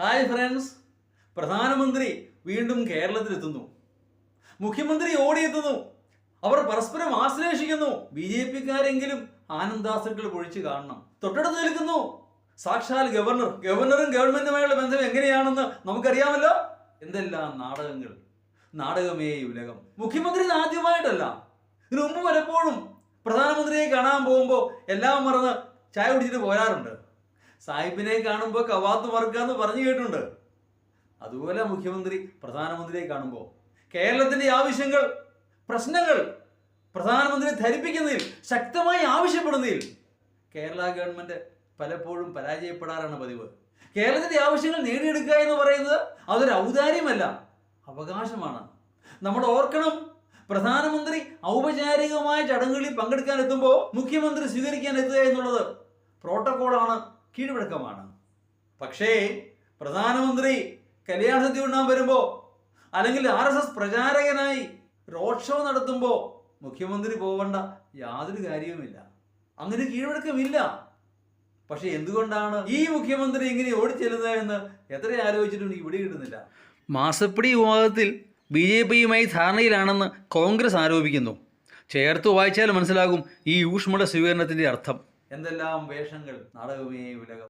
Hi friends പ്രധാനമന്ത്രി വീണ്ടും കേരളത്തിലെത്തുന്നു. മുഖ്യമന്ത്രി ഓടിയെത്തുന്നു. അവർ പരസ്പരം ആശ്ലേഷിക്കുന്നു. ബി ജെ പിക്കാരെങ്കിലും ആനന്ദാസുക്കൾ പൊഴിച്ചു കാണണം. തൊട്ടടുത്ത് നിൽക്കുന്നു. സാക്ഷാൽ ഗവർണർ. ഗവർണറും ഗവൺമെന്റുമായുള്ള ബന്ധം എങ്ങനെയാണെന്ന് നമുക്കറിയാമല്ലോ. എന്തെല്ലാം നാടകങ്ങൾ. നാടകമേ ഉലകം. മുഖ്യമന്ത്രി ആദ്യമായിട്ടല്ല. ഇതിനു മുമ്പ് പലപ്പോഴും പ്രധാനമന്ത്രിയെ കാണാൻ പോകുമ്പോൾ എല്ലാം മറന്ന് ചായ കുടിച്ചിട്ട് പോരാറുണ്ട്. സാഹിബിനെ കാണുമ്പോൾ കവാത്ത് മറക്കാന്ന് പറഞ്ഞു കേട്ടിട്ടുണ്ട്. അതുപോലെ മുഖ്യമന്ത്രി പ്രധാനമന്ത്രിയെ കാണുമ്പോൾ കേരളത്തിന്റെ ആവശ്യങ്ങൾ പ്രശ്നങ്ങൾ പ്രധാനമന്ത്രി ധരിപ്പിക്കുന്നതിൽ ശക്തമായി ആവശ്യപ്പെടുന്നതിൽ കേരള ഗവൺമെന്റ് പലപ്പോഴും പരാജയപ്പെടാറാണ് പതിവ്. കേരളത്തിന്റെ ആവശ്യങ്ങൾ നേടിയെടുക്കുക എന്ന് പറയുന്നത് അതൊരു ഔദാര്യമല്ല അവകാശമാണ്. നമ്മൾ ഓർക്കണം പ്രധാനമന്ത്രി ഔപചാരികമായ ചടങ്ങുകളിൽ പങ്കെടുക്കാൻ എത്തുമ്പോൾ മുഖ്യമന്ത്രി സ്വീകരിക്കാൻ എത്തുക എന്നുള്ളത് പ്രോട്ടോകോളാണ് കീഴ്വഴക്കമാണ്. പക്ഷേ പ്രധാനമന്ത്രി കല്യാണ സദ്യ ഉണ്ണാൻ വരുമ്പോൾ അല്ലെങ്കിൽ ആർ എസ് എസ് പ്രചാരകനായി റോഡ് ഷോ നടത്തുമ്പോൾ മുഖ്യമന്ത്രി പോകേണ്ട യാതൊരു കാര്യവുമില്ല. അങ്ങനെ കീഴ്വഴക്കമില്ല. പക്ഷെ എന്തുകൊണ്ടാണ് ഈ മുഖ്യമന്ത്രി ഇങ്ങനെ ഓടിച്ചെല്ലുന്നത് എന്ന് എത്ര ആലോചിച്ചിട്ടും എനിക്ക് ഇവിടെ കിട്ടുന്നില്ല. മാസപ്പിടി വിവാദത്തിൽ ബി ജെ പിയുമായി ധാരണയിലാണെന്ന് കോൺഗ്രസ് ആരോപിക്കുന്നു. ചേർത്ത് വായിച്ചാൽ മനസ്സിലാകും ഈ ഊഷ്മള സ്വീകരണത്തിന്റെ അർത്ഥം. എന്തെല്ലാം വേഷങ്ങൾ നാടകമേ ഉലകം